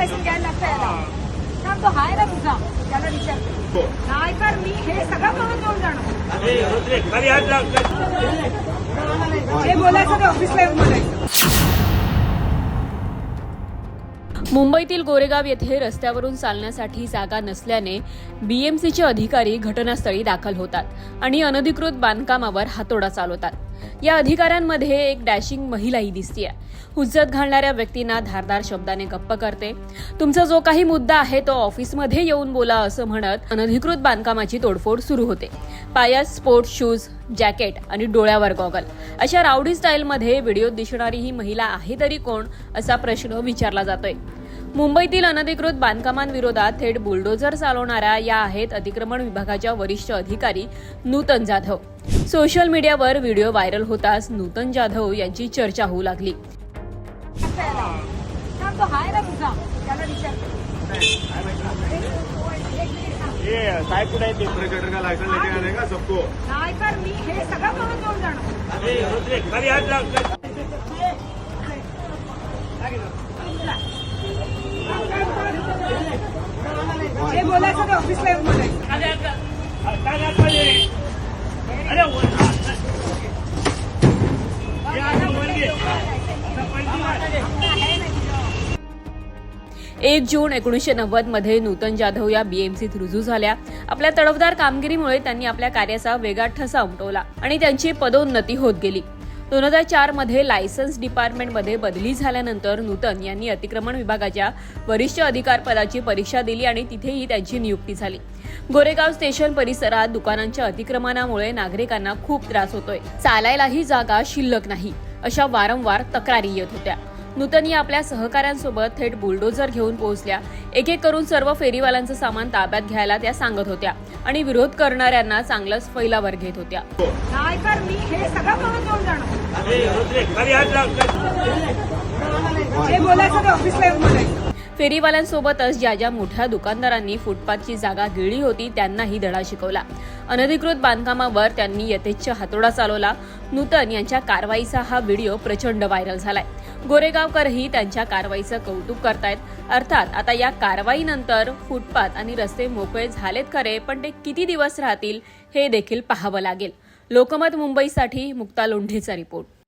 Licence घ्यायला लागतं याला थांब, तो आहे ना तुझा त्याला विचारतो नाही तर मी हे सगळं करून घेऊन जाणार जे बोलायचं ते ऑफिसला येऊन बोलायचं मुंबईतील गोरेगाव येथे रस्त्यावरून चालण्यासाठी जागा नसल्याने बीएमसीचे अधिकारी घटनास्थळी दाखल होतात आणि अनधिकृत बांधकामावर हातोडा चालवतात. या अधिकाऱ्यांमध्ये एक डॅशिंग महिलाही दिसतीये. हुज्जत घालणाऱ्या व्यक्तींना धारदार शब्दाने गप्प करते. तुमचा जो काही मुद्दा आहे तो ऑफिसमध्ये येऊन बोला असं म्हणत अनधिकृत बांधकामाची तोडफोड सुरू होते. पायात स्पोर्ट्स शूज जॅकेट आणि डोळ्यावर गॉगल. अशा राऊडी स्टाईलमध्ये व्हिडिओत दिसणारी ही महिला आहे तरी कोण असा प्रश्न विचारला जातोय. मुंबईतील अनधिकृत बांधकामांविरोधात थेट बुलडोझर चालवणाऱ्या या आहेत अतिक्रमण विभागाच्या वरिष्ठ अधिकारी नूतन जाधव. सोशल मीडियावर व्हिडिओ व्हायरल होताच नूतन जाधव यांची चर्चा होऊ लागली. हे बोलायचं ऑफिसला येऊन बोलायचं. एक जून एकोणीसशे नव्वदमध्ये नूतन जाधव या बीएमसीत रुजू झाल्या. आपल्या तडफदार कामगिरीमुळे त्यांनी आपल्या कार्याचा वेगळा ठसा उमटवला आणि त्यांची पदोन्नती होत गेली. दोन हजार चारमध्ये लायसन्स डिपार्टमेंटमध्ये बदली झाल्यानंतर नूतन यांनी अतिक्रमण विभागाच्या वरिष्ठ अधिकार पदाची परीक्षा दिली आणि तिथेही त्यांची नियुक्ती झाली. गोरेगाव स्टेशन परिसरात दुकानांच्या अतिक्रमणामुळे नागरिकांना खूप त्रास होतोय. चालायलाही जागा शिल्लक नाही अशा वारंवार तक्रारी येत होत्या. नूतन आपल्या सहकाऱ्यांसोबत थेट बुलडोझर घेऊन पोहोचल्या. एक एक करून सर्व फेरीवाल्यांचं सामान ताब्यात घ्यायला त्या सांगत होत्या आणि विरोध करणाऱ्यांना चांगलंच फैलावर घेत होत्या. हे बोलायचं ऑफिसला येऊन बोलायचं. फेरीवाल्यांसोबतच ज्या ज्या मोठ्या दुकानदारांनी फुटपाथची जागा गिळली होती त्यांनाही धडा शिकवला. अनधिकृत बांधकामावर त्यांनी यथेच्छ हातोडा चालवला. नूतन यांच्या कारवाईचा हा व्हिडिओ प्रचंड व्हायरल झालाय. गोरेगावकरही त्यांच्या कारवाईचं कौतुक करतायत. अर्थात आता या कारवाईनंतर फुटपाथ आणि रस्ते मोकळे झालेत खरे पण ते किती दिवस राहतील हे देखील पाहावं लागेल. लोकमत मुंबईसाठी मुक्ता लोंढेचा रिपोर्ट.